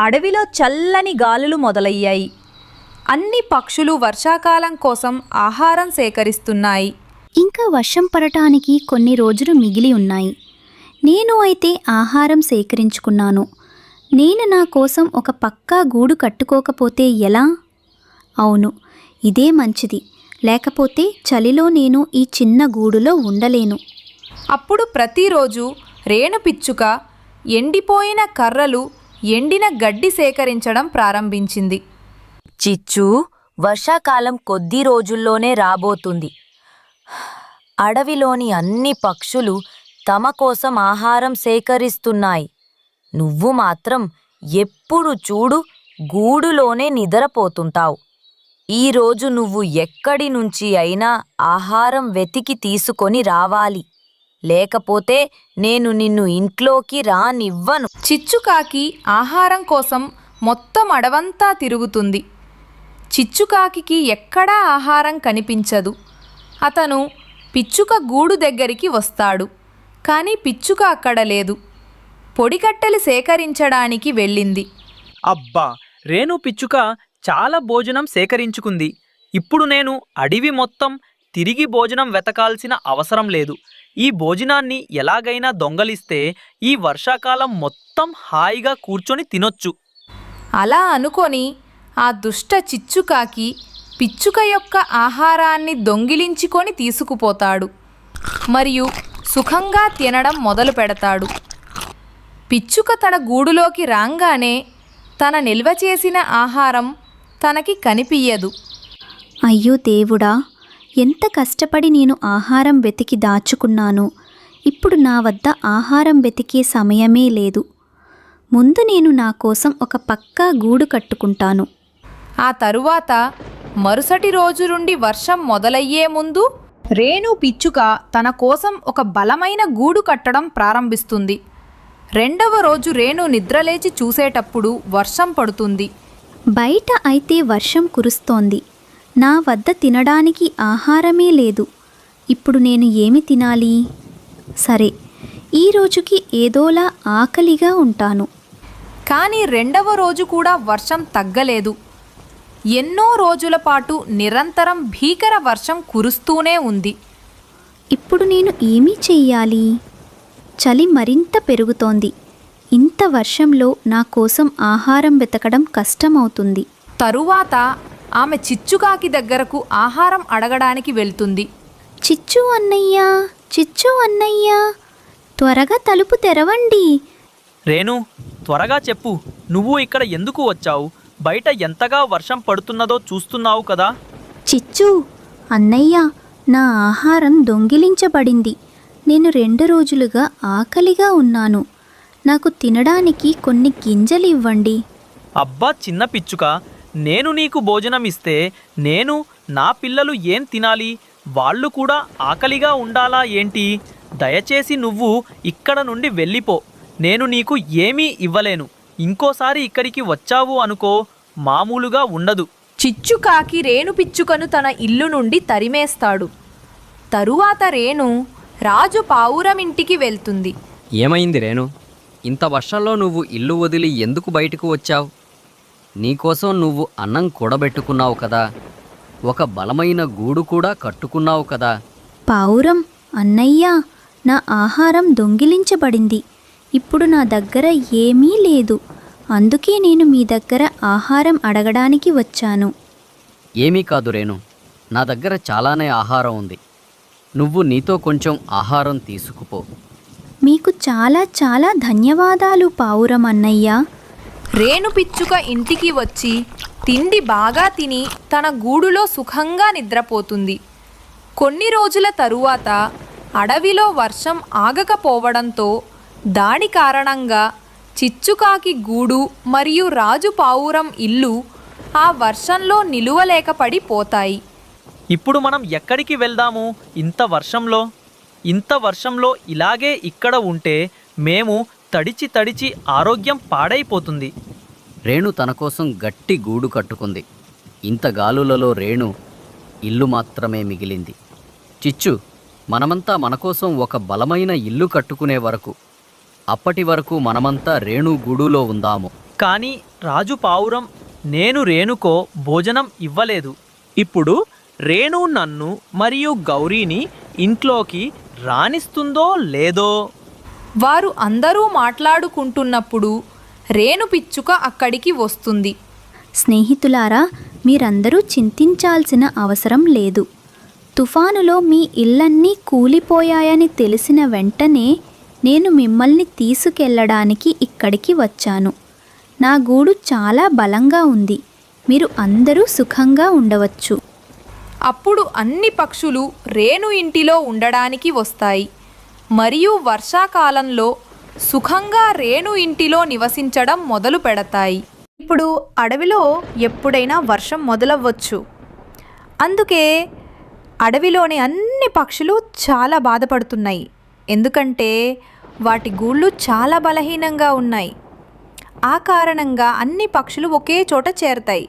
అడవిలో చల్లని గాలులు మొదలయ్యాయి. అన్ని పక్షులు వర్షాకాలం కోసం ఆహారం సేకరిస్తున్నాయి. ఇంకా వర్షం పడటానికి కొన్ని రోజులు మిగిలి ఉన్నాయి. నేను అయితే ఆహారం సేకరించుకున్నాను. నేను నా కోసం ఒక పక్కా గూడు కట్టుకోకపోతే ఎలా? అవును ఇదే మంచిది. లేకపోతే చలిలో నేను ఈ చిన్న గూడులో ఉండలేను. అప్పుడు ప్రతిరోజు రేణు పిచ్చుక ఎండిపోయిన కర్రలు ఎండిన గడ్డి సేకరించడం ప్రారంభించింది. చిచ్చు వర్షాకాలం కొద్ది రోజుల్లోనే రాబోతుంది. అడవిలోని అన్ని పక్షులు తమ కోసం ఆహారం సేకరిస్తున్నాయి. నువ్వు మాత్రం ఎప్పుడు చూడు గూడులోనే నిద్రపోతుంటావు. ఈరోజు నువ్వు ఎక్కడి నుంచి అయినా ఆహారం వెతికి తీసుకొని రావాలి. లేకపోతే నేను నిన్ను ఇంట్లోకి రానివ్వను. చిచ్చుకాకి ఆహారం కోసం మొత్తం అడవంతా తిరుగుతుంది. చిచ్చుకాకి ఎక్కడా ఆహారం కనిపించదు. అతను పిచ్చుక గూడు దగ్గరికి వస్తాడు కానీ పిచ్చుక అక్కడ లేదు. పొడికట్టెలు సేకరించడానికి వెళ్ళింది. అబ్బా! రేణు పిచ్చుక చాలా భోజనం సేకరించుకుంది. ఇప్పుడు నేను అడవి మొత్తం తిరిగి భోజనం వెతకాల్సిన అవసరం లేదు. ఈ భోజనాన్ని ఎలాగైనా దొంగలిస్తే ఈ వర్షాకాలం మొత్తం హాయిగా కూర్చొని తినొచ్చు. అలా అనుకొని ఆ దుష్ట చిచ్చుకాకి పిచ్చుక యొక్క ఆహారాన్ని దొంగిలించుకొని తీసుకుపోతాడు. మరియు సుఖంగా తినడం మొదలు పెడతాడు. పిచ్చుక తన గూడులోకి రాంగానే తన నిల్వ చేసిన ఆహారం తనకి కనిపియ్యదు. అయ్యో దేవుడా ఎంత కష్టపడి నేను ఆహారం వెతికి దాచుకున్నాను. ఇప్పుడు నా వద్ద ఆహారం వెతికే సమయమే లేదు. ముందు నేను నా కోసం ఒక పక్కా గూడు కట్టుకుంటాను. ఆ తరువాత మరుసటి రోజు నుండి వర్షం మొదలయ్యే ముందు రేణు పిచ్చుక తన కోసం ఒక బలమైన గూడు కట్టడం ప్రారంభిస్తుంది. రెండవ రోజు రేణు నిద్రలేచి చూసేటప్పుడు వర్షం పడుతుంది. బయట అయితే వర్షం కురుస్తోంది. నా వద్ద తినడానికి ఆహారమే లేదు. ఇప్పుడు నేను ఏమి తినాలి? సరే ఈ రోజుకి ఏదోలా ఆకలిగా ఉంటాను. కానీ రెండవ రోజు కూడా వర్షం తగ్గలేదు. ఎన్నో రోజుల పాటు నిరంతరం భీకర వర్షం కురుస్తూనే ఉంది. ఇప్పుడు నేను ఏమీ చెయ్యాలి? చలి మరింత పెరుగుతోంది. ఇంత వర్షంలో నా కోసం ఆహారం వెతకడం కష్టమవుతుంది. తరువాత ఆమె చిచ్చుకాకి దగ్గరకు ఆహారం అడగడానికి వెళ్తుంది. చిచ్చు అన్నయ్యా చిచ్చు అన్నయ్యా త్వరగా తలుపు తెరవండి. రేణు త్వరగా చెప్పు నువ్వు ఇక్కడ ఎందుకు వచ్చావు? బయట ఎంతగా వర్షం పడుతున్నదో చూస్తున్నావు కదా. చిచ్చు అన్నయ్య నా ఆహారం దొంగిలించబడింది. నేను రెండు రోజులుగా ఆకలిగా ఉన్నాను. నాకు తినడానికి కొన్ని గింజలు ఇవ్వండి. అబ్బా చిన్న పిచ్చుక. నేను నీకు భోజనం ఇస్తే నేను నా పిల్లలు ఏం తినాలి? వాళ్ళు కూడా ఆకలిగా ఉండాలా ఏంటి? దయచేసి నువ్వు ఇక్కడ నుండి వెళ్ళిపో. నేను నీకు ఏమీ ఇవ్వలేను. ఇంకోసారి ఇక్కడికి వచ్చావు అనుకో మామూలుగా ఉండదు. చిచ్చుకాకి రేణు పిచ్చుకను తన ఇల్లు నుండి తరిమేస్తాడు. తరువాత రేణు రాజు పావురం ఇంటికి వెళ్తుంది. ఏమైంది రేణు? ఇంత వర్షంలో నువ్వు ఇల్లు వదిలి ఎందుకు బయటకు వచ్చావు? నీకోసం నువ్వు అన్నం కూడబెట్టుకున్నావు కదా. ఒక బలమైన గూడు కూడా కట్టుకున్నావు కదా. పావురం అన్నయ్య నా ఆహారం దొంగిలించబడింది. ఇప్పుడు నా దగ్గర ఏమీ లేదు. అందుకే నేను మీ దగ్గర ఆహారం అడగడానికి వచ్చాను. ఏమీ కాదు రేణు నా దగ్గర చాలానే ఆహారం ఉంది. నువ్వు నీతో కొంచెం ఆహారం తీసుకుపో. మీకు చాలా చాలా ధన్యవాదాలు పావురం అన్నయ్య. రేణు పిచ్చుక ఇంటికి వచ్చి తిండి బాగా తిని తన గూడులో సుఖంగా నిద్రపోతుంది. కొన్ని రోజుల తరువాత అడవిలో వర్షం ఆగకపోవడంతో దాని కారణంగా చిచ్చుకాకి గూడు మరియు రాజు పావురం ఇల్లు ఆ వర్షంలో నిలువలేకపడి పోతాయి ఇప్పుడు మనం ఎక్కడికి వెళ్దాము? ఇంత వర్షంలో? ఇంత వర్షంలో ఇలాగే ఇక్కడ ఉంటే మేము తడిచి తడిచి ఆరోగ్యం పాడైపోతుంది. రేణు తన కోసం గట్టి గూడు కట్టుకుంది. ఇంత గాలులలో రేణు ఇల్లు మాత్రమే మిగిలింది. చిచ్చు మనమంతా మన కోసం ఒక బలమైన ఇల్లు కట్టుకునే వరకు అప్పటి వరకు మనమంతా రేణు గూడులో ఉందాము. కానీ రాజు పావురం నేను రేణుకో భోజనం ఇవ్వలేదు. ఇప్పుడు రేణు నన్ను మరియు గౌరీని ఇంట్లోకి రాణిస్తుందో లేదో వారు అందరూ మాట్లాడుకుంటున్నప్పుడు రేణు పిచ్చుక అక్కడికి వస్తుంది. స్నేహితులారా మీరందరూ చింతించాల్సిన అవసరం లేదు. తుఫానులో మీ ఇళ్ళన్నీ కూలిపోయాయని తెలిసిన వెంటనే నేను మిమ్మల్ని తీసుకెళ్ళడానికి ఇక్కడికి వచ్చాను. నా గూడు చాలా బలంగా ఉంది. మీరు అందరూ సుఖంగా ఉండవచ్చు. అప్పుడు అన్ని పక్షులు రేణు ఇంటిలో ఉండడానికి వస్తాయి. మరియు వర్షాకాలంలో సుఖంగా రేణు ఇంటిలో నివసించడం మొదలు పెడతాయి. ఇప్పుడు అడవిలో ఎప్పుడైనా వర్షం మొదలవ్వచ్చు. అందుకే అడవిలోని అన్ని పక్షులు చాలా బాధపడుతున్నాయి. ఎందుకంటే వాటి గూళ్ళు చాలా బలహీనంగా ఉన్నాయి. ఆ కారణంగా అన్ని పక్షులు ఒకే చోట చేరతాయి.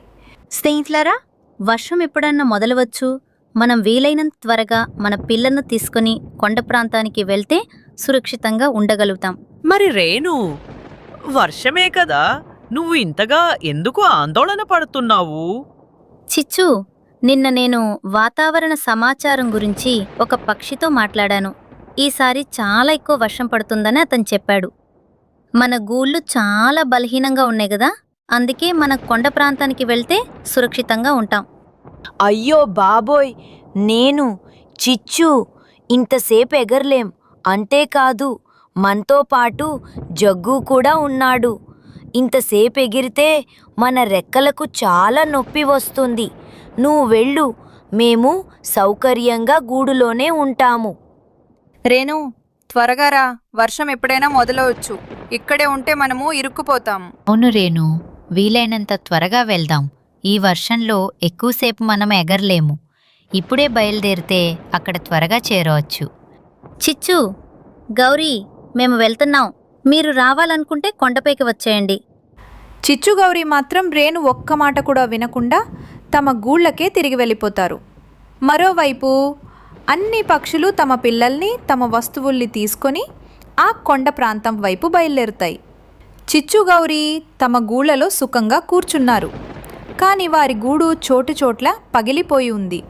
స్నేహితులారా వర్షం ఎప్పుడన్నా మొదలవచ్చు? మనం వీలైనంత త్వరగా మన పిల్లలను తీసుకొని కొండ ప్రాంతానికి వెళ్తే సురక్షితంగా ఉండగలుగుతాం. మరి రేణు వర్షమే కదా? నువ్వు ఇంతగా ఎందుకు ఆందోళన పడుతున్నావు? చిచ్చు నిన్న నేను వాతావరణ సమాచారం గురించి ఒక పక్షితో మాట్లాడాను. ఈసారి చాలా ఎక్కువ వర్షం పడుతుందని అతను చెప్పాడు. మన గూళ్ళు చాలా బలహీనంగా ఉన్నాయి కదా? అందుకే మన కొండ ప్రాంతానికి వెళ్తే సురక్షితంగా ఉంటాం. అయ్యో బాబోయ్ నేను చిచ్చు ఇంతసేపు ఎగరలేం. అంతేకాదు మనతో పాటు జగ్గు కూడా ఉన్నాడు. ఇంతసేపు ఎగిరితే మన రెక్కలకు చాలా నొప్పి వస్తుంది. నువ్వు వెళ్ళు మేము సౌకర్యంగా గూడులోనే ఉంటాము. రేణు త్వరగా రా వర్షం ఎప్పుడైనా మొదలవచ్చు. ఇక్కడే ఉంటే మనము ఇరుక్కుపోతాం. అవును రేణు వీలైనంత త్వరగా వెళ్దాం. ఈ వర్షంలో ఎక్కువసేపు మనం ఎగరలేము. ఇప్పుడే బయలుదేరితే అక్కడ త్వరగా చేరవచ్చు. చిచ్చు గౌరీ మేము వెళ్తున్నాం. మీరు రావాలనుకుంటే కొండపైకి వచ్చేయండి. చిచ్చు గౌరి మాత్రం రేణు ఒక్క మాట కూడా వినకుండా తమ గూళ్ళకే తిరిగి వెళ్ళిపోతారు. మరోవైపు అన్ని పక్షులు తమ పిల్లల్ని తమ వస్తువుల్ని తీసుకొని ఆ కొండ ప్రాంతం వైపు బయలుదేరుతాయి. చిచ్చు గౌరి తమ గూళ్ళలో సుఖంగా కూర్చున్నారు. కానీ వారి గూడు చోటు చోట్ల పగిలిపోయి ఉంది.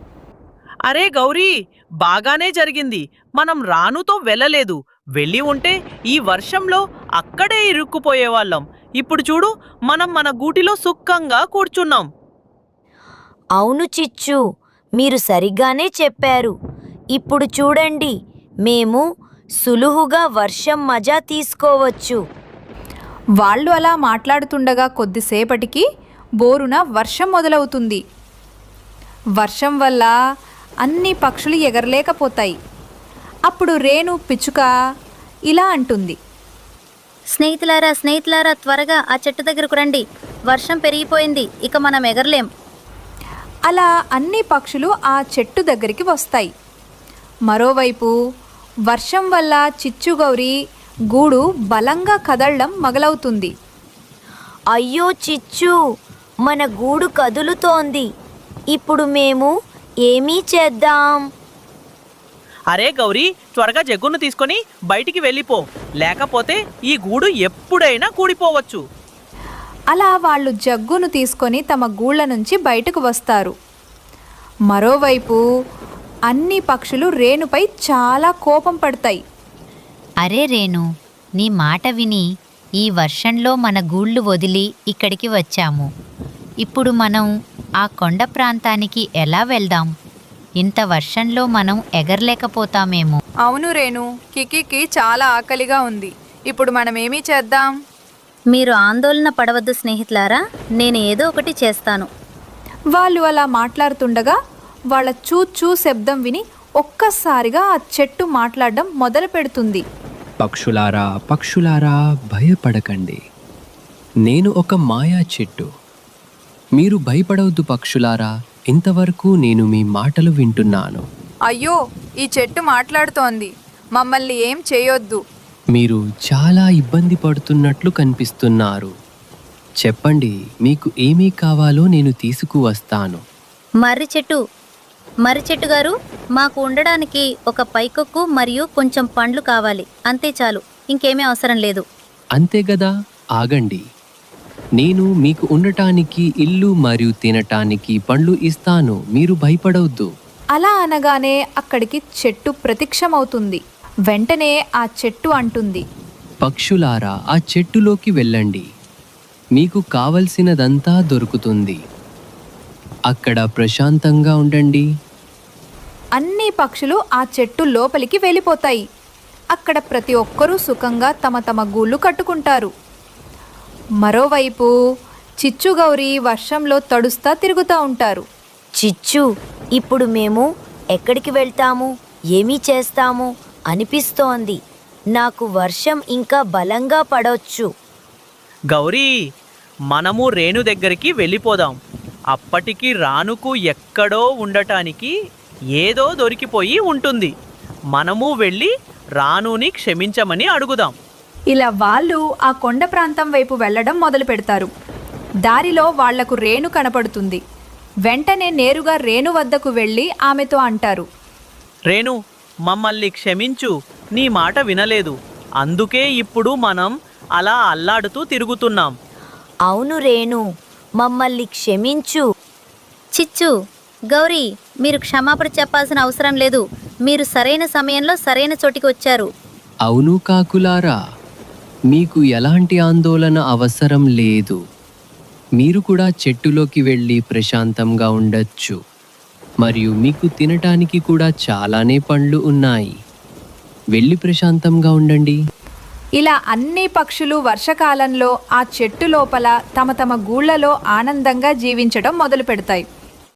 అరే గౌరీ బాగానే జరిగింది. మనం రానుతో వెళ్ళలేదు. వెళ్ళి ఉంటే ఈ వర్షంలో అక్కడే ఇరుక్కుపోయేవాళ్ళం. ఇప్పుడు చూడు మనం మన గూటిలో సుఖంగా కూర్చున్నాం. అవును చిచ్చు మీరు సరిగ్గానే చెప్పారు. ఇప్పుడు చూడండి మేము సులువుగా వర్షం మజా తీసుకోవచ్చు. వాళ్ళు అలా మాట్లాడుతుండగా కొద్దిసేపటికి బోరున వర్షం మొదలవుతుంది. వర్షం వల్ల అన్ని పక్షులు ఎగరలేకపోతాయి. అప్పుడు రేణు పిచ్చుక ఇలా అంటుంది. స్నేహితులారా స్నేహితులారా త్వరగా ఆ చెట్టు దగ్గరకు రండి. వర్షం పెరిగిపోయింది ఇక మనం ఎగరలేం. అలా అన్ని పక్షులు ఆ చెట్టు దగ్గరికి వస్తాయి. మరోవైపు వర్షం వల్ల చిచ్చుగౌరి గూడు బలంగా కదలడం మొదలవుతుంది. అయ్యో చిచ్చు! మన గూడు కదులుతోంది. ఇప్పుడు మేము ఏమీ చేద్దాం? అరే గౌరీ త్వరగా జగ్గును తీసుకొని బయటికి వెళ్ళిపో. లేకపోతే ఈ గూడు ఎప్పుడైనా కూడిపోవచ్చు. అలా వాళ్ళు జగ్గును తీసుకొని తమ గూళ్ళ నుంచి బయటకు వస్తారు. మరోవైపు అన్ని పక్షులు రేణుపై చాలా కోపం పడతాయి. అరే రేణు నీ మాట విని ఈ వర్షంలో మన గూళ్ళు వదిలి ఇక్కడికి వచ్చాము. ఇప్పుడు మనం ఆ కొండ ప్రాంతానికి ఎలా వెళ్దాం? ఇంత వర్షంలో మనం ఎగరలేకపోతామేమో. అవును రేణు కికికి చాలా ఆకలిగా ఉంది. ఇప్పుడు మనం ఏమీ చేద్దాం? మీరు ఆందోళన పడవద్దు స్నేహితులారా నేను ఏదో ఒకటి చేస్తాను. వాళ్ళు అలా మాట్లాడుతుండగా వాళ్ళ చూచూ శబ్దం విని ఒక్కసారిగా ఆ చెట్టు మాట్లాడడం మొదలు పెడుతుంది. పక్షులారా పక్షులారా భయపడకండి. నేను ఒక మాయా చెట్టు. మీరు భయపడవద్దు పక్షులారా ఇంతవరకు నేను మీ మాటలు వింటున్నాను. అయ్యో ఈ చెట్టు మాట్లాడుతోంది. మమ్మల్ని ఏం చేయొద్దు. మీరు చాలా ఇబ్బంది పడుతున్నట్లు కనిపిస్తున్నారు. చెప్పండి మీకు ఏమీ కావాలో నేను తీసుకువస్తాను. మర్రి చెట్టు. మర్రి చెట్టు గారు మాకు ఉండడానికి ఒక పైకొక్కు మరియు కొంచెం పండ్లు కావాలి. అంతే చాలు. ఇంకేమీ అవసరం లేదు. అంతే గదా? ఆగండి. నేను మీకు ఉండటానికి ఇల్లు మరియు తినటానికి పండ్లు ఇస్తాను. మీరు భయపడవద్దు. అలా అనగానే అక్కడికి చెట్టు ప్రత్యక్షమవుతుంది. వెంటనే ఆ చెట్టు అంటుంది. పక్షులారా ఆ చెట్టులోకి వెళ్ళండి. మీకు కావలసినదంతా దొరుకుతుంది. అక్కడ ప్రశాంతంగా ఉండండి. అన్ని పక్షులు ఆ చెట్టు లోపలికి వెళ్ళిపోతాయి. అక్కడ ప్రతి ఒక్కరూ సుఖంగా తమ తమ గూళ్ళు కట్టుకుంటారు. మరోవైపు చిచ్చుగౌరి వర్షంలో తడుస్తా తిరుగుతూ ఉంటారు. చిచ్చు ఇప్పుడు మేము ఎక్కడికి వెళ్తాము? ఏమీ చేస్తాము? అనిపిస్తోంది. నాకు వర్షం ఇంకా బలంగా పడొచ్చు. గౌరీ మనము రేణు దగ్గరికి వెళ్ళిపోదాం. అప్పటికి రానుకు ఎక్కడో ఉండటానికి ఏదో దొరికిపోయి ఉంటుంది. మనము వెళ్ళి రానుని క్షమించమని అడుగుదాం. ఇలా వాళ్ళు ఆ కొండ ప్రాంతం వైపు వెళ్ళడం మొదలు పెడతారు. దారిలో వాళ్ళకు రేణు కనపడుతుంది. వెంటనే నేరుగా రేణు వద్దకు వెళ్ళి ఆమెతో అంటారు. రేణు మమ్మల్ని క్షమించు నీ మాట వినలేదు. అందుకే ఇప్పుడు మనం అలా అల్లాడుతూ తిరుగుతున్నాం. అవును రేణు మమ్మల్ని క్షమించు. చిచ్చు గౌరీ మీరు క్షమాపణ చెప్పాల్సిన అవసరం లేదు. మీరు సరైన సమయంలో సరైన చోటికి వచ్చారు. అవును కాకులారా. మీకు ఎలాంటి ఆందోళన అవసరం లేదు. మీరు కూడా చెట్టులోకి వెళ్ళి ప్రశాంతంగా ఉండొచ్చు. మరియు మీకు తినటానికి కూడా చాలానే పండ్లు ఉన్నాయి. వెళ్ళి ప్రశాంతంగా ఉండండి. ఇలా అన్ని పక్షులు వర్షకాలంలో ఆ చెట్టు లోపల తమ తమ గూళ్ళలో ఆనందంగా జీవించడం మొదలు పెడతాయి